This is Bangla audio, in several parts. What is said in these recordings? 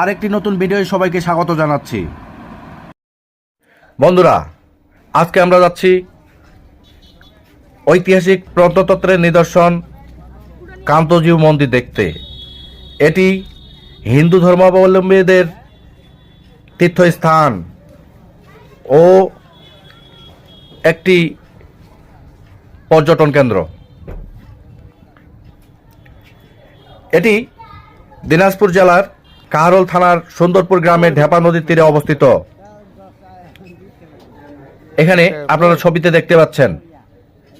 আরেকটি নতুন ভিডিওয় সবাইকে স্বাগত জানাচ্ছি। বন্ধুরা, আজকে আমরা যাচ্ছি ঐতিহাসিক প্রত্নতত্ত্বের নিদর্শন কান্তজিউ মন্দির দেখতে। এটি হিন্দু ধর্মাবলম্বীদের তীর্থস্থান ও একটি পর্যটন কেন্দ্র। এটি দিনাজপুর জেলার কাহারোল থানার সুন্দরপুর গ্রামের ঢেপা নদীর তীরে অবস্থিত। এখানে আপনারা ছবিতে দেখতে পাচ্ছেন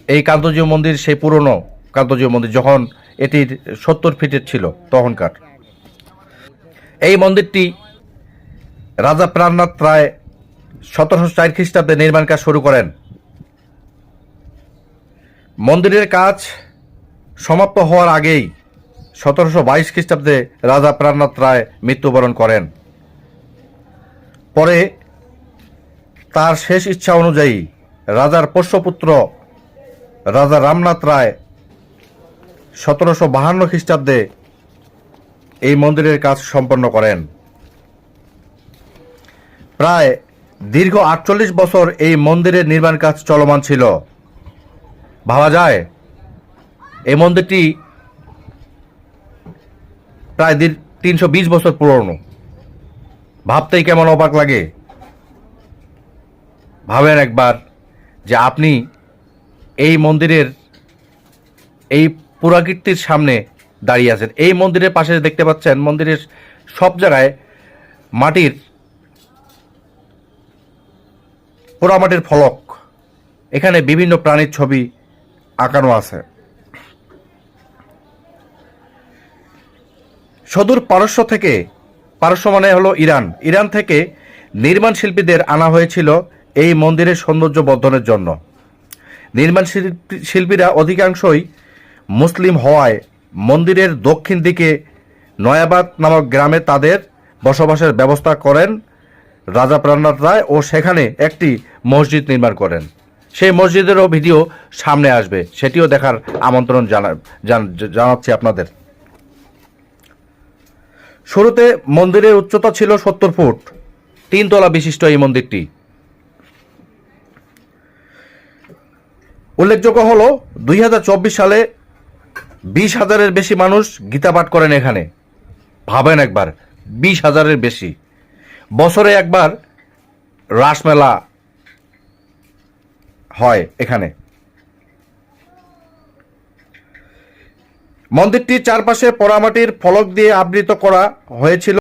এই কান্তজীয় মন্দির সেই পুরনো কান্তজীয় মন্দির যখন এটির সত্তর ফিটের ছিল তখনকার। এই মন্দিরটি রাজা প্রাণনাথ রায় সতেরোশো চার খ্রিস্টাব্দে নির্মাণ কাজ শুরু করেন। মন্দিরের কাজ সমাপ্ত হওয়ার আগেই সতেরোশো বাইশ খ্রিস্টাব্দে রাজা প্রাণনাথ রায় মৃত্যুবরণ করেন। পরে তার শেষ ইচ্ছা অনুযায়ী রাজার পোষ্যপুত্র রাজা রামনাথ রায় সতেরোশো বাহান্ন খ্রিস্টাব্দে এই মন্দিরের কাজ সম্পন্ন করেন। প্রায় দীর্ঘ আটচল্লিশ বছর এই মন্দিরের নির্মাণ কাজ চলমান ছিল। ভাবা যায় এই মন্দিরটি প্রায় তিনশো বিশ বছর পুরনো। ভাবতেই কেমন অবাক লাগে। ভাবেন একবার যে আপনি এই মন্দিরের, এই পুরাকীর্তির সামনে দাঁড়িয়ে আছেন। এই মন্দিরের পাশে দেখতে পাচ্ছেন, মন্দিরের সব জায়গায় মাটির, পোড়ামাটির ফলক। এখানে বিভিন্ন প্রাণীর ছবি আঁকানো আছে। সদূর পারস্য থেকে, পারস্য মানে হলো ইরান। ইরান থেকে নির্মাণ শিল্পীদের আনা হয়েছিল এই মন্দিরের সৌন্দর্য বর্ধনের জন্য। নির্মাণ শিল্পী- শিল্পীরা অধিকাংশই মুসলিম হওয়ায় মন্দিরের দক্ষিণ দিকে নয়াবাদ নামক গ্রামে তাদের বসবাসের ব্যবস্থা করেন রাজা প্রাণনাথ রায় ও সেখানে একটি মসজিদ নির্মাণ করেন। সেই মসজিদেরও ভিডিও সামনে আসবে, সেটিও দেখার আমন্ত্রণ জান- জানাচ্ছি আপনাদের। শুরুতে মন্দিরের উচ্চতা ছিল সত্তর ফুট। তিনতলা বিশিষ্ট এই মন্দিরটি। উল্লেখযোগ্য হল, দুই হাজার চব্বিশ সালে বিশ হাজারের বেশি মানুষ গীতা পাঠ করেন এখানে। ভাবেন একবার, বিশ হাজারের বেশি। বছরে একবার রাসমেলা হয় এখানে। মন্দিরটির চারপাশে পোড়ামাটির ফলক দিয়ে আবৃত করা হয়েছিল।